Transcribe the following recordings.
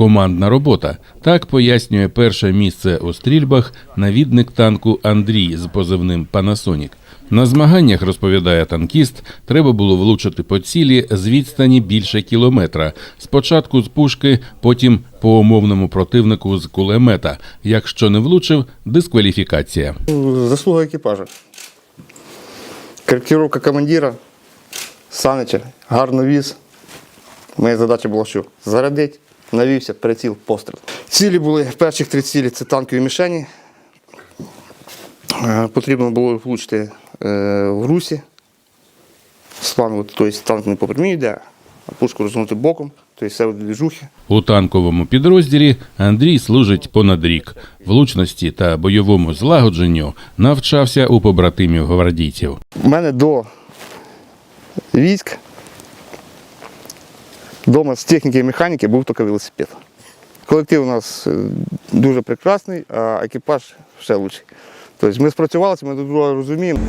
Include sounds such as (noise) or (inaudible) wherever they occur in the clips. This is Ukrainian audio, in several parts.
командна робота. Так пояснює перше місце у стрільбах навідник танку Андрій з позивним Панасонік. На змаганнях, розповідає танкіст, треба було влучити по цілі з відстані більше кілометра. Спочатку з пушки, потім по умовному противнику з кулемета. Якщо не влучив, дискваліфікація. Заслуга екіпажа. Коректировка командира, Санича, гарно віз. Моя задача була що? Зарядити, навівся, приціл, постріл. Цілі були, перших три цілі це танкові мішені. Е, Потрібно було влучити е, в русі. Слан, тобто танк не по прямій йде, а пушку розгорнути боком, тобто все в двіжухи. У танковому підрозділі Андрій служить понад рік. Влучності та бойовому злагодженню навчався у побратимів гвардійців. У мене до військ, вдома з техніки і механіки був тільки велосипед. Колектив у нас е, дуже прекрасний, а екіпаж ще лучший. Тобто ми спрацювалися, ми друг друга розуміємо.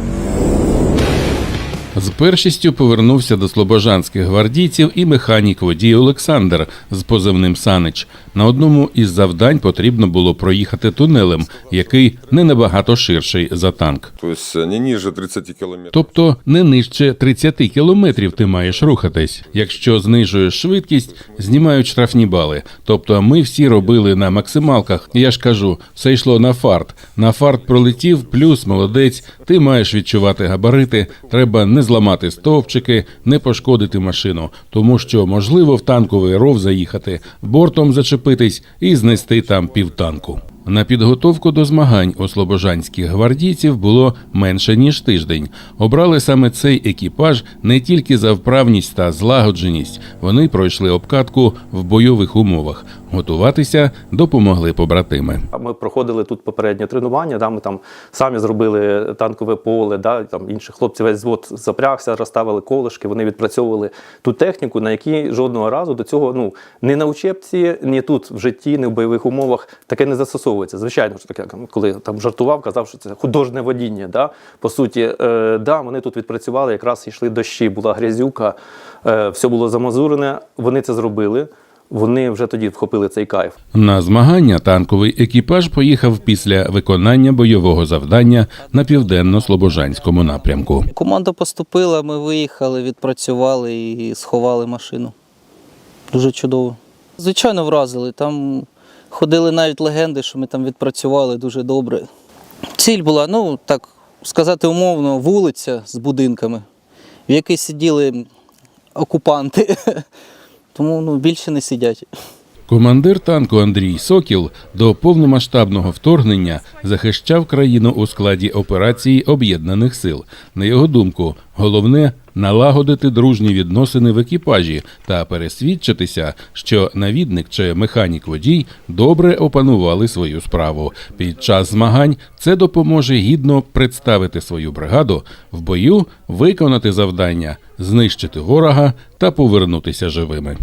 З першістю повернувся до слобожанських гвардійців і механік водій Олександр з позивним Санич. На одному із завдань потрібно було проїхати тунелем, який не набагато ширший за танк. То есть не ниже 30 километров. Тобто не нижче 30 кілометрів ти маєш рухатись. Якщо знижуєш швидкість, знімають штрафні бали. Тобто ми всі робили на максималках. Я ж кажу, все йшло на фарт. На фарт пролетів, плюс молодець. Ти маєш відчувати габарити. Треба не зламати стовпчики, не пошкодити машину, тому що можливо в танковий ров заїхати, бортом зачепитись і знести там півтанку. На підготовку до змагань у слобожанських гвардійців було менше ніж тиждень. Обрали саме цей екіпаж не тільки за вправність та злагодженість. Вони пройшли обкатку в бойових умовах. Готуватися допомогли побратими. Ми проходили тут попереднє тренування, да, ми там самі зробили танкове поле, да, там інші хлопці весь звод запрягся, розставили колишки, вони відпрацьовували ту техніку, на якій жодного разу до цього ну, ні на учебці, ні тут в житті, ні в бойових умовах таке не застосовується. Звичайно, що таке, коли там жартував, казав, що це художнє водіння. Да? По суті, е, да, вони тут відпрацювали, якраз йшли дощі, була грязюка, е, все було замазурене, вони це зробили. Вони вже тоді вхопили цей кайф. На змагання танковий екіпаж поїхав після виконання бойового завдання на південно-слобожанському напрямку. Команда поступила, ми виїхали, відпрацювали і сховали машину. Дуже чудово. Звичайно, вразили. Там ходили навіть легенди, що ми там відпрацювали дуже добре. Ціль була, ну так сказати умовно, вулиця з будинками, в якій сиділи окупанти. (laughs) Тому ну, більше не сидять. Командир танку Андрій Сокіл до повномасштабного вторгнення захищав країну у складі операції Об'єднаних сил. На його думку, головне налагодити дружні відносини в екіпажі та пересвідчитися, що навідник чи механік водій добре опанували свою справу. Під час змагань це допоможе гідно представити свою бригаду в бою, виконати завдання, знищити ворога та повернутися живими.